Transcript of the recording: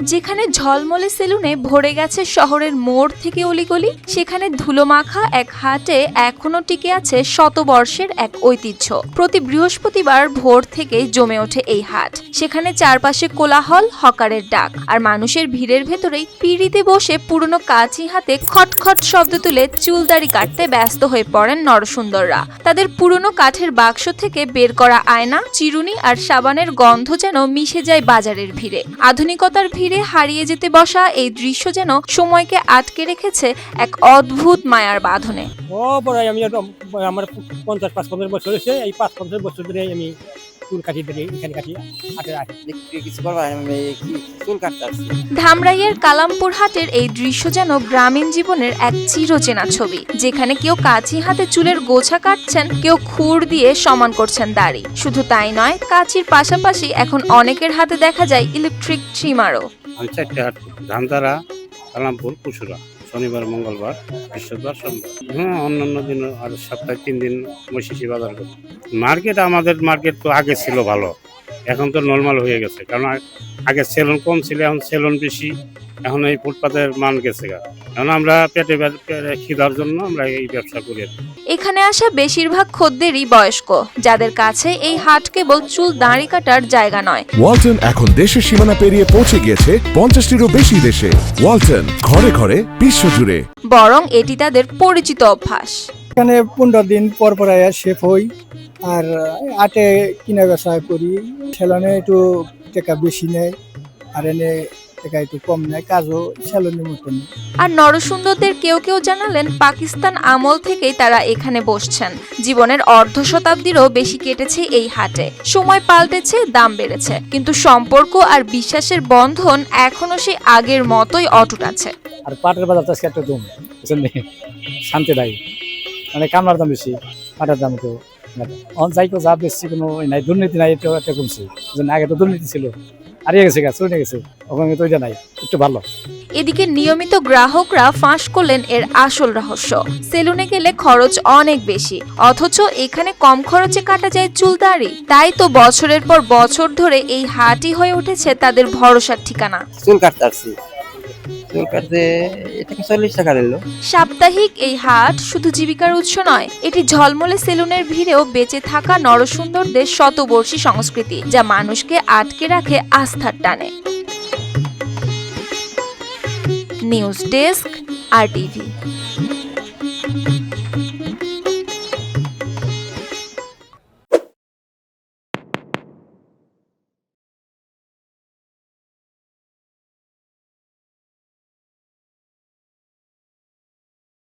যেখানে ঝলমলে সেলুনে ভরে গেছে শহরের মোড় থেকে অলিগলি, সেখানে ধুলোমাখা এক হাটে এখনও টিকে আছে শতবর্ষের এক ঐতিহ্য। প্রতি বৃহস্পতিবার ভোর থেকে জমে ওঠে এই হাট। সেখানে চারপাশে কোলাহল, হকারের ডাক, আর মানুষের ভিড়ের ভেতরেই পিড়িতে বসে পুরনো কাঁচি হাতে খটখট শব্দ তুলে চুলদাড়ি কাটতে ব্যস্ত হয়ে পড়েন নরসুন্দররা। তাদের পুরনো কাঠের বাক্স থেকে বের করা আয়না, চিরুনি আর সাবানের গন্ধ যেন মিশে যায় বাজারের ভিড়ে। আধুনিকতার ভিড়ে হারিয়ে যেতে বসা এই দৃশ্য যেন সময়কে আটকে রেখেছে এক অদ্ভুত মায়ার বাঁধনে। ও পরে আমি আমার পঞ্চাশ পাঁচ পঞ্চাশ বছর হয়েছে, এই পাঁচ পঞ্চাশ বছর ধরে আমি চুল ধামরাইয়ের কালামপুর হাটের এই দৃশ্য যেন গ্রামীণ জীবনের এক চিরচেনা ছবি যেখানে কেউ কাঁচি হাতে চুলের গোছা কাটছেন কেউ খুর দিয়ে সমান করছেন দাড়ি। শুধু তাই নয় কাঁচির পাশাপাশি এখন অনেকের হাতে দেখা যায় ইলেকট্রিক ট্রিমারও। কালামপুর কুসুরা শনিবার, মঙ্গলবার, বৃহস্পতিবার, সোমবার। হ্যাঁ অন্যান্য দিন আর সপ্তাহে তিন দিন মশিষি বাজার করি। মার্কেট আমাদের মার্কেট তো আগে ছিল ভালো, এখন তো নর্মাল হয়ে গেছে। কারণ আগে সেলুন কম ছিল, এখন সেলুন বেশি। এখন এই ফুটপাতের মান গেছে গা। এখন আমরা পেটে খিদার জন্য আমরা এই ব্যবসা করি। এখানে আসা বেশিরভাগ খদ্দেরই বয়স্ক যাদের কাছে এই হাট কেবল চুল দাঁড়ি কাটার জায়গা নয়। ওয়ালটন এখন দেশের সীমানা পেরিয়ে পৌঁছে গিয়েছে পঞ্চাশটিরও বেশি দেশে। ওয়ালটন ঘরে ঘরে বিশ্বজুড়ে বরং এটি তাদের পরিচিত অভ্যাস। এখানে পনেরো দিন পর পর আয়া শেফ হই আর আটে কিনা বেচা করি। সেলনে একটু টাকা বেশি নেয় আর এনে টাকা একটু কম নেয় কাজও সেলনের মতন আর নরসুন্দরদের কেউ কেউ জানালেন পাকিস্তান আমল থেকেই তারা এখানে বসছেন। জীবনের অর্ধ শতাব্দীরও বেশি কেটেছে এই হাটে। সময় পাল্টেছে দাম বেড়েছে। কিন্তু সম্পর্ক আর বিশ্বাসের বন্ধন এখনও সেই আগের মতোই অটুট আছে। আর পাটের বাজার তো আজকে একটা দম বুঝছেন নি? শান্তি নাই। মানে কামলার দাম বেশি পাটের দাম তো অন যাইকো যা বেশি কোনো নাই দুর্নীতি নাই এটা একটা কমছে। আগে তো দুর্নীতি ছিল হারিয়ে গেছে গা চলে গেছে ওখানে তো এটা নাই একটু ভালো। এদিকে নিয়মিত গ্রাহকরা ফাঁস করলেন এর আসল রহস্য। সেলুনে গেলে খরচ অনেক বেশি অথচ এখানে কম খরচে কাটা যায় চুল দাড়ি তাই তো বছরের পর বছর ধরে এই হাটই হয়ে উঠেছে তাদের ভরসার ঠিকানা। চুল কাটতে সাপ্তাহিক এই হাট শুধু জীবিকার উৎস নয়, এটি ঝলমলে সেলুনের ভিড়েও বেঁচে থাকা নরসুন্দরদের শতবর্ষী সংস্কৃতি, যা মানুষকে আটকে রাখে আস্থার টানে। News desk, R TV.